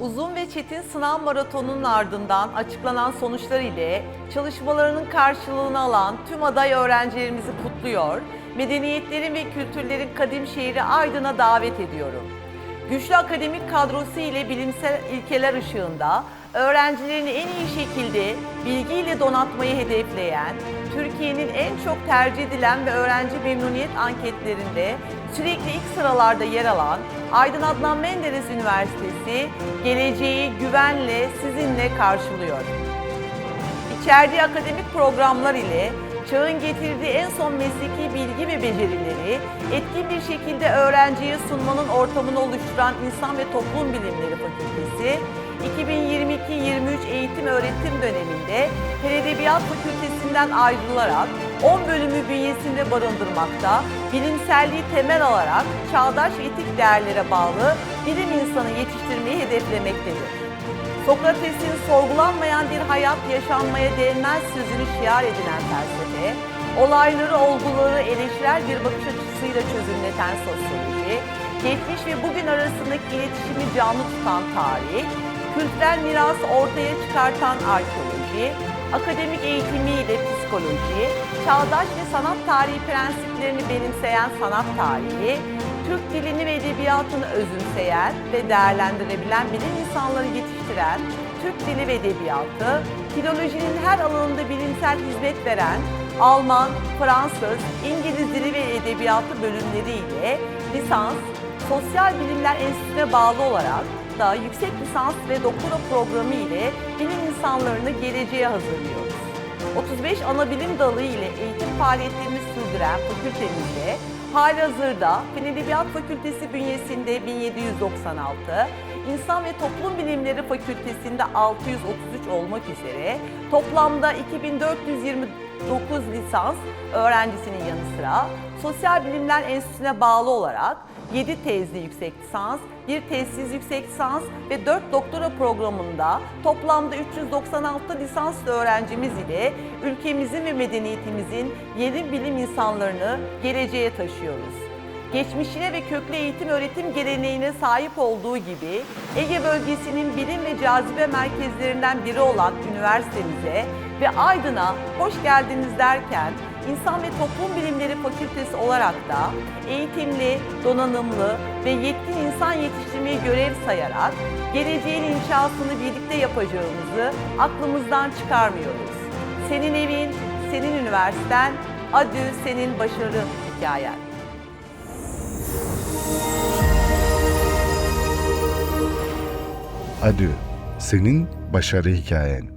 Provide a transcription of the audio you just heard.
Uzun ve çetin sınav maratonunun ardından açıklanan sonuçlar ile çalışmalarının karşılığını alan tüm aday öğrencilerimizi kutluyor, medeniyetlerin ve kültürlerin kadim şehri Aydın'a davet ediyorum. Güçlü akademik kadrosu ile bilimsel ilkeler ışığında öğrencilerini en iyi şekilde bilgiyle donatmayı hedefleyen, Türkiye'nin en çok tercih edilen ve öğrenci memnuniyet anketlerinde sürekli ilk sıralarda yer alan Aydın Adnan Menderes Üniversitesi geleceği güvenle sizinle karşılıyor. İçerdiği akademik programlar ile çağın getirdiği en son mesleki bilgi ve becerileri etkin bir şekilde öğrenciye sunmanın ortamını oluşturan İnsan ve Toplum Bilimleri Fakültesi, 2022-23 Edebiyat Fakültesinden ayrılarak 10 bölümü bünyesinde barındırmakta, bilimselliği temel alarak çağdaş etik değerlere bağlı bilim insanı yetiştirmeyi hedeflemektedir. Sokrates'in sorgulanmayan bir hayat yaşanmaya değmez sözünü şiar edinen felsefe, olayları, olguları eleştirel bir bakış açısıyla çözümleten sosyoloji, geçmiş ve bugün arasındaki iletişimi canlı tutan tarih, kültürel mirası ortaya çıkartan arkeoloji, akademik eğitimiyle psikoloji, çağdaş ve sanat tarihi prensiplerini benimseyen sanat tarihi, Türk dilini ve edebiyatını özümseyen ve değerlendirebilen bilim insanları yetiştiren Türk Dili ve Edebiyatı, filolojinin her alanında bilimsel hizmet veren Alman, Fransız, İngiliz Dili ve Edebiyatı bölümleriyle lisans, Sosyal Bilimler Enstitüsü'ne bağlı olarak da yüksek lisans ve doktora programı ile bilim insanlarını geleceğe hazırlıyoruz. 35 ana bilim dalı ile eğitim faaliyetlerini sürdüren fakültemizde halihazırda Fen Edebiyat Fakültesi bünyesinde 1796, İnsan ve Toplum Bilimleri Fakültesinde 633 olmak üzere toplamda 2429 lisans öğrencisinin yanı sıra Sosyal Bilimler Enstitüsü'ne bağlı olarak 7 tezli yüksek lisans, 1 tezsiz yüksek lisans ve 4 doktora programında toplamda 396 lisanslı öğrencimiz ile ülkemizin ve medeniyetimizin yeni bilim insanlarını geleceğe taşıyoruz. Geçmişine ve köklü eğitim öğretim geleneğine sahip olduğu gibi Ege bölgesinin bilim ve cazibe merkezlerinden biri olan üniversitemize ve Aydın'a hoş geldiniz derken İnsan ve Toplum Bilimleri Fakültesi olarak da eğitimli, donanımlı ve yetkin insan yetiştirmeyi görev sayarak geleceğin inşasını birlikte yapacağımızı aklımızdan çıkarmıyoruz. Senin evin, senin üniversiten, adü senin başarı hikayen. Adü, senin başarı hikayen.